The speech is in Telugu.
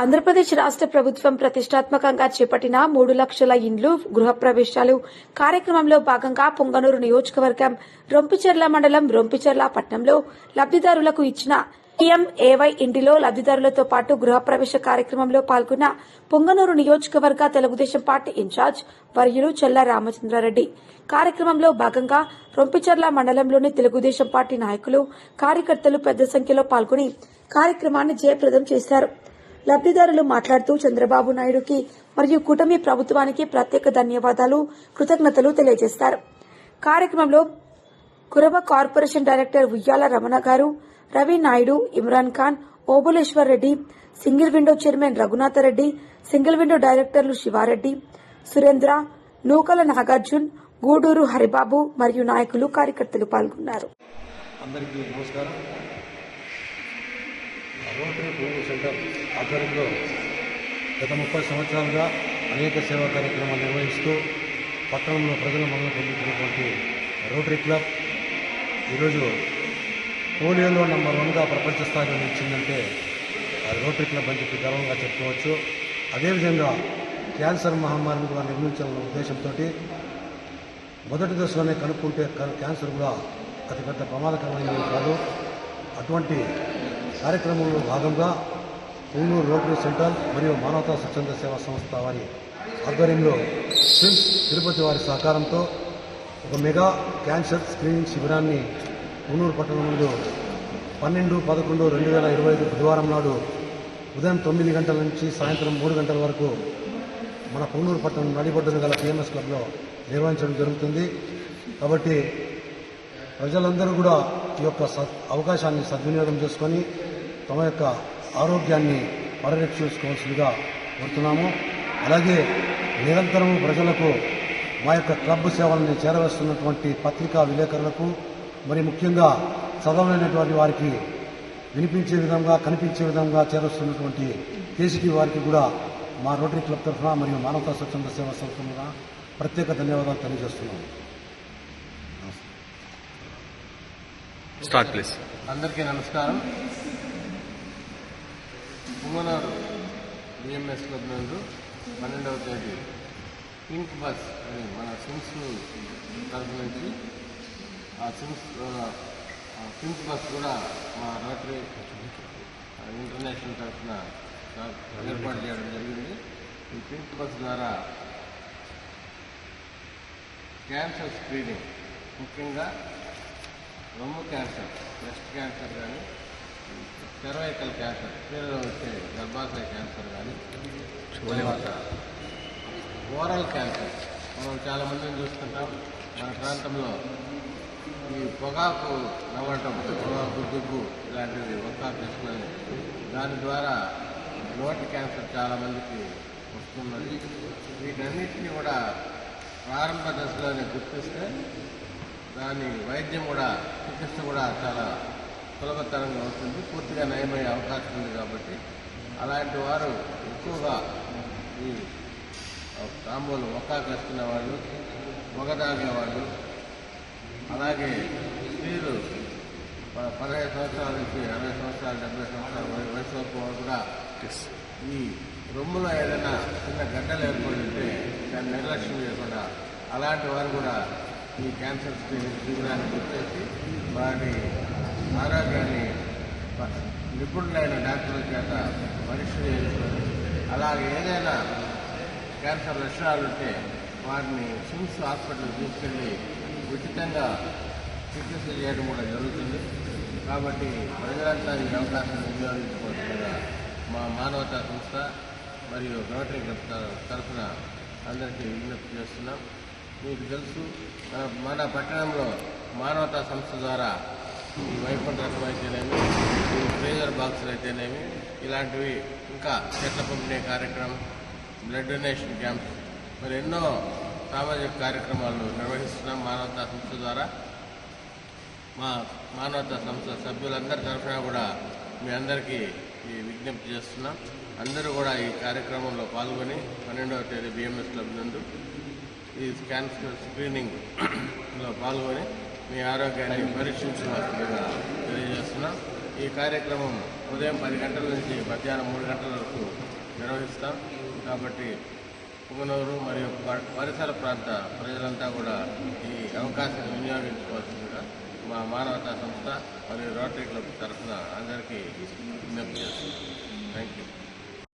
ఆంధ్రప్రదేశ్ రాష్ట్ర ప్రభుత్వం ప్రతిష్టాత్మకంగా చేపట్టిన మూడు లక్షల ఇండ్లు గృహప్రవేశాలు. కార్యక్రమంలో భాగంగా పొంగనూరు నియోజకవర్గం రొంపిచెర్ల మండలం రొంపిచెర్ల పట్టణంలో లబ్దిదారులకు ఇచ్చిన పీఎంఏవై ఇంటిలో లబ్దిదారులతో పాటు గృహప్రవేశ కార్యక్రమంలో పాల్గొన్న పొంగనూరు నియోజకవర్గ తెలుగుదేశం పార్టీ ఇన్ఛార్జ్ వర్యులు చెల్ల రామచంద్రారెడ్డి. కార్యక్రమంలో భాగంగా రొంపిచెర్ల మండలంలోని తెలుగుదేశం పార్టీ నాయకులు కార్యకర్తలు పెద్ద సంఖ్యలో పాల్గొని కార్యక్రమాన్ని జయప్రదం చేశారు. లబ్దిదారులు మాట్లాడుతూ చంద్రబాబు నాయుడుకి మరియు కూటమి ప్రభుత్వానికి ప్రత్యేక ధన్యవాదాలు కృతజ్ఞతలు తెలియజేస్తారు. కార్యక్రమంలో కురవ corporation director Uyyala Ramana garu Ravi Naidu Imran Khan Obuleshwar Reddy single window chairman Raghunathareddy single window డైరెక్టర్లు శివారెడ్డి సురేంద్ర నూకల నాగార్జున్ గూడూరు హరిబాబు మరియు నాయకులు కార్యకర్తలు పాల్గొన్నారు. అందరికీ నమస్కారం. రోటరీ పువ్వు సెంటర్ ఆధ్వర్యంలో గత ముప్పై సంవత్సరాలుగా అనేక సేవా కార్యక్రమాలు నిర్వహిస్తూ పట్టణంలో ప్రజల మనలో పొందుతున్నటువంటి రోటరీ క్లబ్ ఈరోజు పోలియోలో నంబర్ వన్గా ప్రపంచ స్థాయిలో నిలిచిందంటే అది రోటరీ క్లబ్ అని చెప్పి గర్వంగా చెప్పుకోవచ్చు. అదేవిధంగా క్యాన్సర్ మహమ్మారిని కూడా నిర్మించాలన్న ఉద్దేశంతో మొదటి దశలోనే కనుక్కుంటే క్యాన్సర్ కూడా అతిపెద్ద ప్రమాదకరమైనది కాదు. అటువంటి కార్యక్రమంలో భాగంగా పూనూరు రోటరీ సెంటర్ మరియు మానవతా స్వచ్ఛంద సేవా సంస్థ వారి ఆధ్వర్యంలో స్విమ్స్ తిరుపతి వారి సహకారంతో ఒక మెగా క్యాన్సర్ స్క్రీనింగ్ శిబిరాన్ని పూనూరు పట్టణం ముందు పన్నెండు పదకొండు రెండు వేల ఇరవై ఐదు బుధవారం నాడు ఉదయం తొమ్మిది గంటల నుంచి సాయంత్రం మూడు గంటల వరకు మన పూనూరు పట్టణం నడిబొడ్డున గల పిఎంఎస్ క్లబ్లో నిర్వహించడం జరుగుతుంది. కాబట్టి ప్రజలందరూ కూడా ఈ యొక్క సద్ అవకాశాన్ని సద్వినియోగం చేసుకొని తమ యొక్క ఆరోగ్యాన్ని పరిరక్షించుకోవాల్సిందిగా కోరుతున్నాము. అలాగే నిరంతరము ప్రజలకు మా యొక్క క్లబ్ సేవల్ని చేరవేస్తున్నటువంటి పత్రికా విలేకరులకు మరి ముఖ్యంగా చదవలేనటువంటి వారికి వినిపించే విధంగా కనిపించే విధంగా చేరుస్తున్నటువంటి కేసీటీ వారికి కూడా మా రోటరీ క్లబ్ తరఫున మరియు మానవతా స్వచ్ఛంద సేవ సంస్థ ప్రత్యేక ధన్యవాదాలు తెలియజేస్తున్నాము. స్టార్ట్ ప్లీజ్ అందరికీ నమస్కారం. పుంగనూరు బిఎంఎస్ క్లబ్ నందు పన్నెండవ తేదీ పింక్ బస్ అని మన సిమ్స్ తరఫు నుంచి ఆ సిమ్స్ పింక్ బస్ కూడా మా రాత్రి ఇంటర్నేషనల్ తరఫున ఏర్పాటు చేయడం జరిగింది. ఈ పింక్ బస్ ద్వారా క్యాన్సర్ స్క్రీనింగ్ ముఖ్యంగా రొమ్ము క్యాన్సర్ బ్రెస్ట్ క్యాన్సర్ కానీ సెర్వైకల్ క్యాన్సర్ పేరులో వచ్చే గర్భాశయ క్యాన్సర్ కానీ ఓరల్ క్యాన్సర్. మనం చాలామందిని చూస్తుంటాం. మన ప్రాంతంలో ఈ పొగాకు నవ్వటం పొగాకు దుగ్గు ఇలాంటివి ఒక్క తీసుకొని దాని ద్వారా నోటి క్యాన్సర్ చాలామందికి వస్తున్నది వీటన్నిటిని కూడా ప్రారంభ దశలోనే గుర్తిస్తే దాని వైద్యం కూడా చికిత్స కూడా చాలా సులభతరంగా ఉంటుంది పూర్తిగా నయమయ్యే అవకాశం ఉంది కాబట్టి అలాంటి వారు ఎక్కువగా ఈ తాంబూలు ఒక్కాకు వేసుకునే వాళ్ళు పొగ తాగేవాళ్ళు అలాగే స్త్రీలు ప- పదహైదు సంవత్సరాల నుంచి అరవై సంవత్సరాలు డెబ్బై సంవత్సరాల వయ- వయసు వరకు వారు కూడా ఈ రొమ్ములో ఏదైనా చిన్న గడ్డలు ఏర్పడి ఉంటే దాన్ని నిర్లక్ష్యం చేయకుండా అలాంటి వారు కూడా ఈ క్యాన్సర్ స్క్రీనింగ్ శిబిరానికి వచ్చేసి వారి ఆరోగ్యాన్ని నిపుణులైన డాక్టర్ల చేత పరీక్ష చేయించుకొని అలాగే ఏదైనా క్యాన్సర్ లక్షణాలు ఉంటే వారిని సిమ్స్ హాస్పిటల్ తీసుకెళ్ళి ఉచితంగా చికిత్స చేయడం కూడా జరుగుతుంది. కాబట్టి ప్రజలంతా ఈ అవకాశాన్ని వినియోగించుకోవచ్చుగా మా మానవతా సంస్థ మరియు రోటరీ క్లబ్ తరఫున అందరికీ విజ్ఞప్తి చేస్తున్నాం. మీకు తెలుసు మన పట్టణంలో మానవతా సంస్థ ద్వారా ఈ వైకుంఠ రథం అయితేనేమి ఈ ఫ్రీజర్ బాక్సులు అయితేనేమి ఇలాంటివి ఇంకా చెట్ల పంపిణీ కార్యక్రమం బ్లడ్ డొనేషన్ క్యాంప్స్ మరి ఎన్నో సామాజిక కార్యక్రమాలు నిర్వహిస్తున్నాం మానవతా సంస్థ ద్వారా మా మానవతా సంస్థ సభ్యులందరి తరఫున కూడా మీ అందరికీ ఈ విజ్ఞప్తి చేస్తున్నాం. అందరూ కూడా ఈ కార్యక్రమంలో పాల్గొని పన్నెండవ తేదీ బిఎంఎస్ క్లబ్ నందు ఈ క్యాన్సర్ స్క్రీనింగ్లో పాల్గొని మీ ఆరోగ్యాన్ని పరీక్షించవలసిందిగా తెలియజేస్తున్నాం. ఈ కార్యక్రమం ఉదయం పది గంటల నుంచి మధ్యాహ్నం మూడు గంటల వరకు నిర్వహిస్తాం. కాబట్టి పుంగనూరు మరియు పరిసర ప్రాంత ప్రజలంతా కూడా ఈ అవకాశాన్ని వినియోగించుకోవాల్సిందిగా మా మానవతా సంస్థ మరియు రోటరీ క్లబ్ తరఫున అందరికీ విజ్ఞప్తి చేస్తున్నాం. Thank you